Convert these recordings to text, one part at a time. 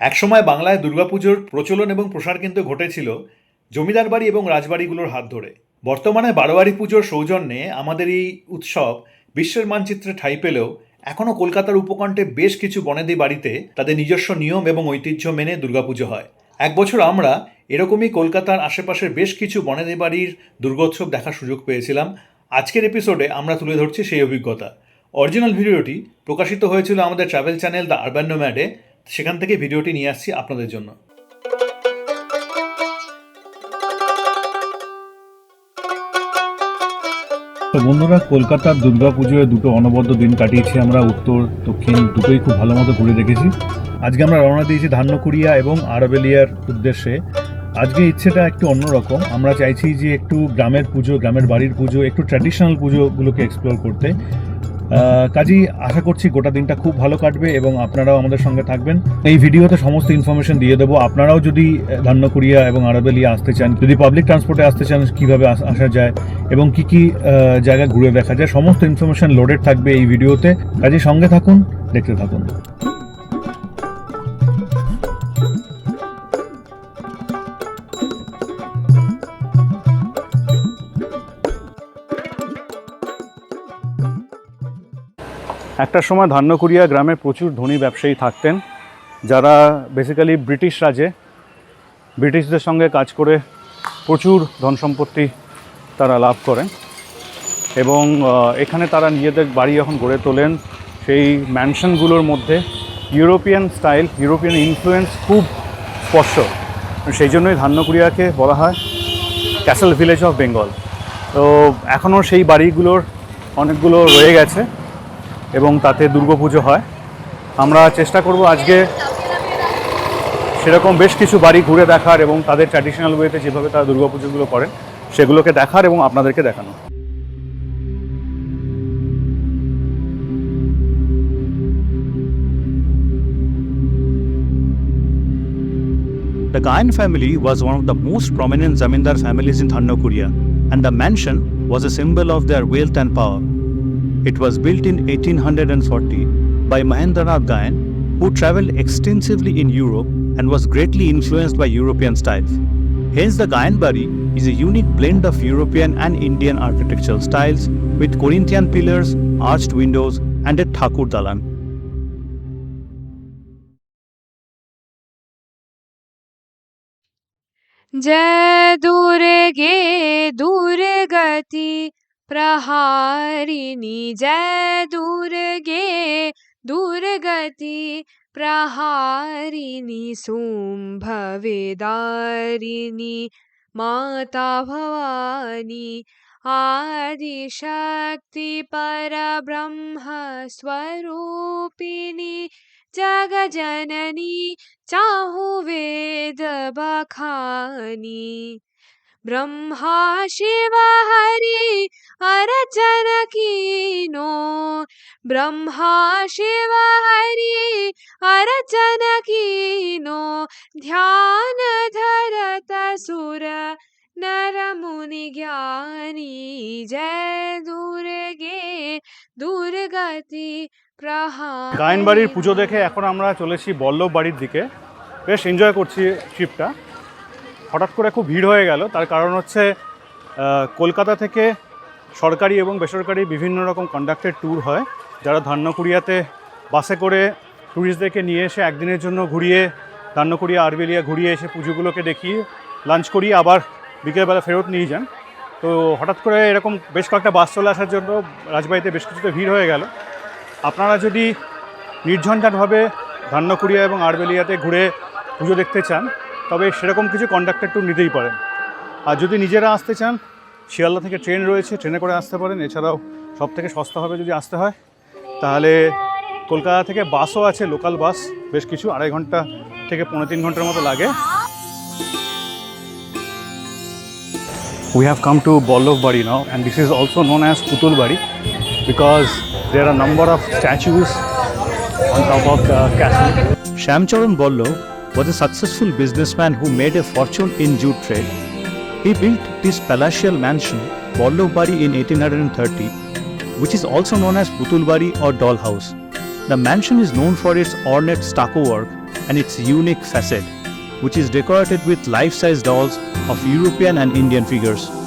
একসময় বাংলায় দুর্গাপুজোর প্রচলন এবং প্রসার কিন্তু ঘটেছিল জমিদার বাড়ি এবং রাজবাড়িগুলোর হাত ধরে। বর্তমানে বারোয়ারি পুজোর সৌজন্যে আমাদের এই উৎসব বিশ্বের মানচিত্রে ঠাঁই পেলেও এখনও কলকাতার উপকণ্ঠে বেশ কিছু বনেদি বাড়িতে তাদের নিজস্ব নিয়ম এবং ঐতিহ্য মেনে দুর্গাপুজো হয়। এক বছর আমরা এরকমই কলকাতার আশেপাশের বেশ কিছু বনেদি বাড়ির দুর্গোৎসব দেখার সুযোগ পেয়েছিলাম। আজকের এপিসোডে আমরা তুলে ধরছি সেই অভিজ্ঞতা। অরিজিনাল ভিডিওটি প্রকাশিত হয়েছিল আমাদের ট্রাভেল চ্যানেল দ্য আরবান নোম্যাডে সেখান থেকে ভিডিওটি নিয়ে আসছি আপনাদের জন্য। তো বন্ধুরা, কলকাতার দুর্গাপুজোয় দুটো অনবদ্য দিন কাটিয়েছি আমরা, উত্তর, দক্ষিণ, দুটোই খুব ভালো মতো ঘুরে দেখেছি। আজকে আমরা রওনা দিয়েছি ধান্যকুড়িয়া এবং আরবেলিয়ার উদ্দেশ্যে। আজকে ইচ্ছেটা একটু অন্যরকম আমরা চাইছি যে একটু গ্রামের পুজো, গ্রামের বাড়ির পুজো, একটু ট্র্যাডিশনাল পুজোগুলোকে এক্সপ্লোর করতে। কাজেই আশা করছি গোটা দিনটা খুব ভালো কাটবে এবং আপনারাও আমাদের সঙ্গে থাকবেন। এই ভিডিওতে সমস্ত ইনফরমেশন দিয়ে দেবো। আপনারাও যদি ধান্যকুড়িয়া এবং আরবেলিয়া আসতে চান, যদি পাবলিক ট্রান্সপোর্টে আসতে চান, কীভাবে আসা যায় এবং কি কি জায়গা ঘুরে দেখা যায়, সমস্ত ইনফরমেশন লোডেড থাকবে এই ভিডিওতে। কাজে, সঙ্গে থাকুন, দেখতে থাকুন। একটা সময় ধান্যকুড়িয়া গ্রামে প্রচুর ধনী ব্যবসায়ী থাকতেন, যারা বেসিক্যালি ব্রিটিশ রাজে, ব্রিটিশদের সঙ্গে কাজ করে প্রচুর ধন সম্পত্তি তারা লাভ করেন এবং এখানে তারা নিজেদের বাড়ি যখন গড়ে তোলেন। সেই ম্যানশনগুলোর মধ্যে ইউরোপিয়ান স্টাইল ইউরোপিয়ান ইনফ্লুয়েন্স খুব স্পষ্ট। সেই জন্যই ধান্যকুড়িয়াকে বলা হয় ক্যাসেল ভিলেজ অফ বেঙ্গল তো এখনও সেই বাড়িগুলোর অনেকগুলো রয়ে গেছে। এবং তাতে দুর্গাপুজো হয় আমরা চেষ্টা করব আজকে সেরকম বেশ কিছু বাড়ি ঘুরে দেখার এবং তাদের ট্র্যাডিশনাল ওয়েতে যেভাবে তারা দুর্গাপুজোগুলো করেন সেগুলোকে দেখার এবং আপনাদেরকে দেখানো The Gayan family was one of the most prominent zamindar families in Thannakuria, and the mansion was a symbol of their wealth and power. It was built in 1840 by Mahendranath Gayan, who traveled extensively in Europe and was greatly influenced by European styles. Hence, the Gayan Bari is a unique blend of European and Indian architectural styles with Corinthian pillars, arched windows, and a Thakur Dalan. जय दुर्गे दुर्गति प्रहारिणि जय दुर्गे, दुर्गति प्रहारिणि शुम्भवेदारिणि माता भवानी आदिशक्ति परब्रह्म स्वरूपिणि जगजननी चाहु वेद बखानी। ब्रह्मा शिव हरि अर्चन कीनो ब्रह्मा शिव हरि अर्चन कीनो ध्यान धरत सुर नर मुनि ज्ञानी जय दुर्गे दुर्गति प्रहार গায়ন বাড়ির পুজো দেখে এখন আমরা চলেছি বল্লভ বাড়ির দিকে বেশ এনজয় করছি ট্রিপটা হঠাৎ করে খুব ভিড় হয়ে গেল। তার কারণ হচ্ছে কলকাতা থেকে সরকারি এবং বেসরকারি বিভিন্ন রকম কন্ডাক্টেড ট্যুর হয়। যারা ধান্যকুড়িয়াতে বাসে করে ট্যুরিস্টদেরকে নিয়ে এসে একদিনের জন্য ঘুরিয়ে, ধান্যকুড়িয়া, আরবেলিয়া ঘুরিয়ে এসে পুজোগুলোকে দেখিয়ে লাঞ্চ করিয়ে আবার বিকেলবেলা ফেরত নিয়ে যান। তো হঠাৎ করে এরকম বেশ কয়েকটা বাস চলে আসার জন্য রাজবাড়িতে বেশ কিছুটা ভিড় হয়ে গেল। আপনারা যদি নির্ঝঞ্ঝাটভাবে ধান্যকুড়িয়া এবং আরবেলিয়াতে ঘুরে পুজো দেখতে চান তবে সেরকম কিছু কন্ডাক্টর ট্যুর নিতেই পারেন। আর যদি নিজেরা আসতে চান শিয়ালদা থেকে ট্রেন রয়েছে ট্রেনে করে আসতে পারেন। এছাড়াও সব থেকে সস্তা হবে যদি আসতে হয় তাহলে কলকাতা থেকে বাসও আছে লোকাল বাস বেশ কিছু আড়াই ঘণ্টা থেকে পৌনে তিন ঘণ্টার মতো লাগে। Have come to Bollov Bari now, and this is also known as Bari because there are a number of statues on top of the castle. Shamcharan was a successful businessman who made a fortune in jute trade. He built this palatial mansion, Bollovbari, in 1830, which is also known as Putulbari or doll house. The mansion is known for its ornate stucco work and its unique facade, which is decorated with life size dolls of European and Indian figures.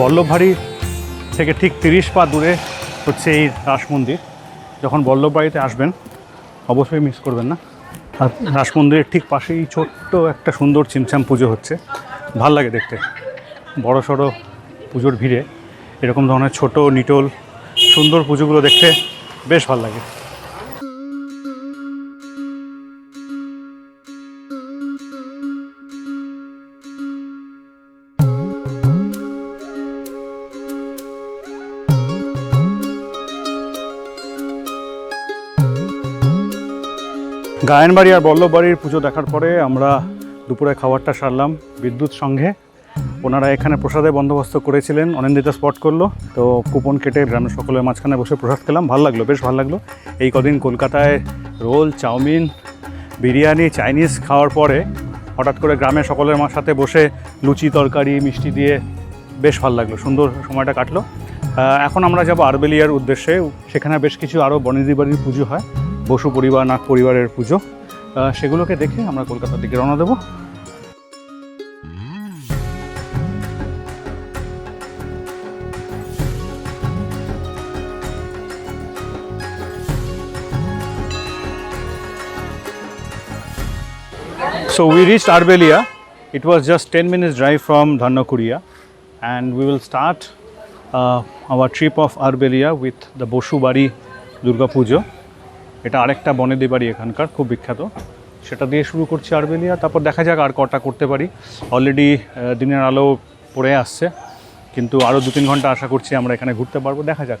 Ballabhbari থেকে ঠিক তিরিশ পা দূরে হচ্ছে এই রাস মন্দির। যখন বল্লভবাড়িতে আসবেন, অবশ্যই মিস করবেন না। আর রাস মন্দিরের ঠিক পাশেই ছোট্ট একটা সুন্দর চিমচাম পুজো হচ্ছে। ভালো লাগে দেখতে। বড় সড়ো পুজোর ভিড়ে এরকম ধরনের ছোট, নিটোল, সুন্দর পুজোগুলো দেখতে বেশ ভালো লাগে। গায়নবাড়ি আর বল্লভবাড়ির পুজো দেখার পরে আমরা দুপুরে খাবারটা সারলাম বিদ্যুৎ সঙ্গে। ওনারা এখানে প্রসাদের বন্দোবস্ত করেছিলেন, অনিন্দিতা স্পট করল। তো কুপন কেটে গ্রামের সকলের মাঝখানে বসে প্রসাদ খেলাম। ভালো লাগল, বেশ ভালো লাগল। এই কদিন কলকাতায় রোল, চাউমিন, বিরিয়ানি, চাইনিজ খাওয়ার পরে হঠাৎ করে গ্রামের সকলের মা- সাথে বসে লুচি তরকারি, মিষ্টি দিয়ে বেশ ভালো লাগল, সুন্দর সময়টা কাটলো। এখন আমরা যাব আরবেলিয়ার উদ্দেশ্যে। সেখানে বেশ কিছু আরও বনিদি বাড়ির পুজো হয়। বসু পরিবার, নাগ পরিবারের পুজো সেগুলোকে দেখে আমরা কলকাতার দিকে রওনা দেব। So we reach Arbelia it was just ten minutes drive from Dhanyakuria and we will start our trip of Arbelia with the Basu Bari Durga এটা আরেকটা বনেদি বাড়ি এখানকার, খুব বিখ্যাত। সেটা দিয়ে শুরু করছি আরবেলিয়া তারপর দেখা যাক আর কটা করতে পারি। অলরেডি দিনের আলো পড়ে আসছে, কিন্তু আরও দু তিন ঘণ্টা আশা করছি আমরা এখানে ঘুরতে পারব। দেখা যাক।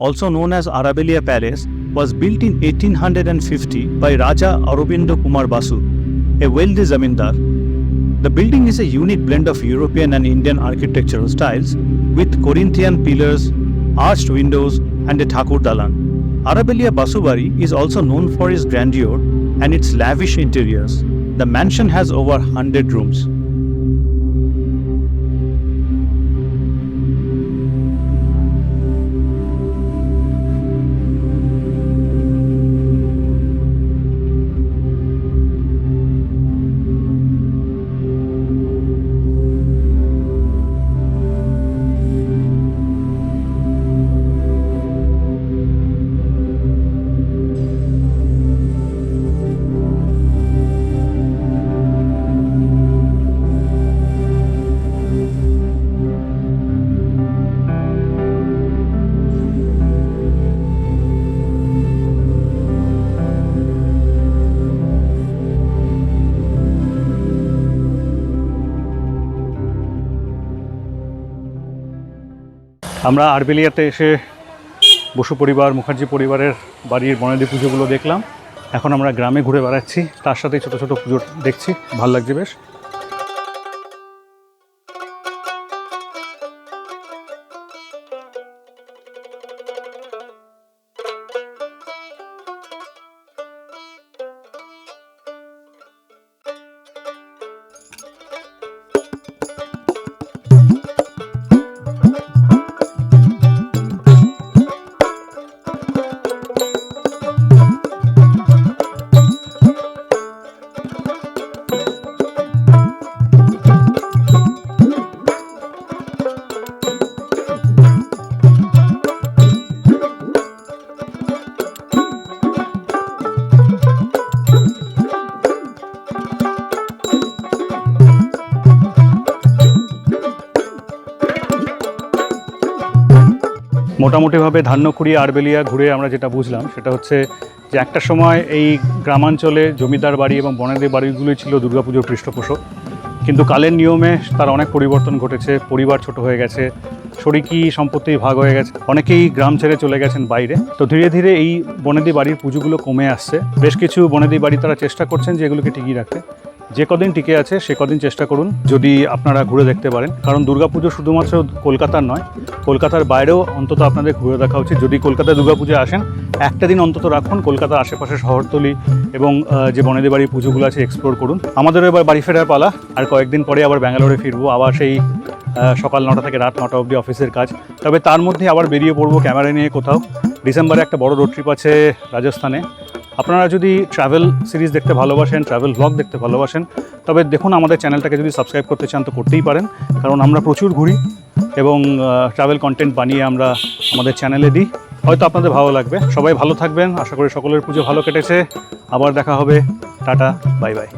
also known as Arabelia Palace, was built in 1850 by Raja Aurobindo Kumar Basu, a wealthy zamindar. The building is a unique blend of European and Indian architectural styles with Corinthian pillars, arched windows, and a Thakur Dalan. Arabelia Basubari is also known for its grandeur and its lavish interiors. The mansion has over 100 rooms. আমরা আরবেলিয়াতে এসে বসু পরিবার, মুখার্জি পরিবারের বাড়ির বনেদি পুজোগুলো দেখলাম। এখন আমরা গ্রামে ঘুরে বেড়াচ্ছি। তার সাথে ছোটো ছোটো পুজো দেখছি। ভালো লাগছে বেশ। মোটামুটিভাবে ধান্যকুড়ি আরবেলিয়া ঘুরে আমরা যেটা বুঝলাম সেটা হচ্ছে যে একটা সময় এই গ্রামাঞ্চলে জমিদার বাড়ি এবং বনেদি বাড়িগুলোই ছিল দুর্গাপুজোর পৃষ্ঠপোষক। কিন্তু কালের নিয়মে তার অনেক পরিবর্তন ঘটেছে, পরিবার ছোট হয়ে গেছে, শরিকি সম্পত্তি ভাগ হয়ে গেছে, অনেকেই গ্রাম ছেড়ে চলে গেছেন বাইরে। তো ধীরে ধীরে এই বনেদি বাড়ির পুজোগুলো কমে আসছে। বেশ কিছু বনেদি বাড়ি তারা চেষ্টা করছেন যে এগুলোকে টিকিয়ে রাখতে। যে কদিন টিকে আছে, সে কদিন চেষ্টা করুন, যদি আপনারা ঘুরে দেখতে পারেন। কারণ দুর্গাপুজো শুধুমাত্র কলকাতার নয়, কলকাতার বাইরেও অন্তত আপনাদের ঘুরে দেখা উচিত। যদি কলকাতায় দুর্গাপুজো আসেন, একটা দিন অন্তত রাখুন, কলকাতার আশেপাশে শহরতলি এবং যে বনেদি বাড়ির পুজোগুলো আছে এক্সপ্লোর করুন। আমাদেরও এবার বাড়ি ফেরার পালা, আর কয়েকদিন পরে আবার ব্যাঙ্গালোরে ফিরবো, আবার সেই সকাল নটা থেকে রাত নটা অবধি অফিসের কাজ। তবে তার মধ্যে আবার বেরিয়ে পড়ব ক্যামেরা নিয়ে কোথাও। ডিসেম্বরে একটা বড় রোড ট্রিপ আছে রাজস্থানে। আপনারা যদি ট্রাভেল সিরিজ দেখতে ভালোবাসেন ট্রাভেল ব্লগ দেখতে ভালোবাসেন, তবে দেখুন আমাদের চ্যানেলটাকে যদি সাবস্ক্রাইব করতে চান তো করতেই পারেন। কারণ আমরা প্রচুর ঘুরি এবং ট্রাভেল কন্টেন্ট বানিয়ে আমরা আমাদের চ্যানেলে দিই। হয়তো আপনাদের ভালো লাগবে। সবাই ভালো থাকবেন। আশা করি সকলের পুজো ভালো কেটেছে। আবার দেখা হবে। Tata bye bye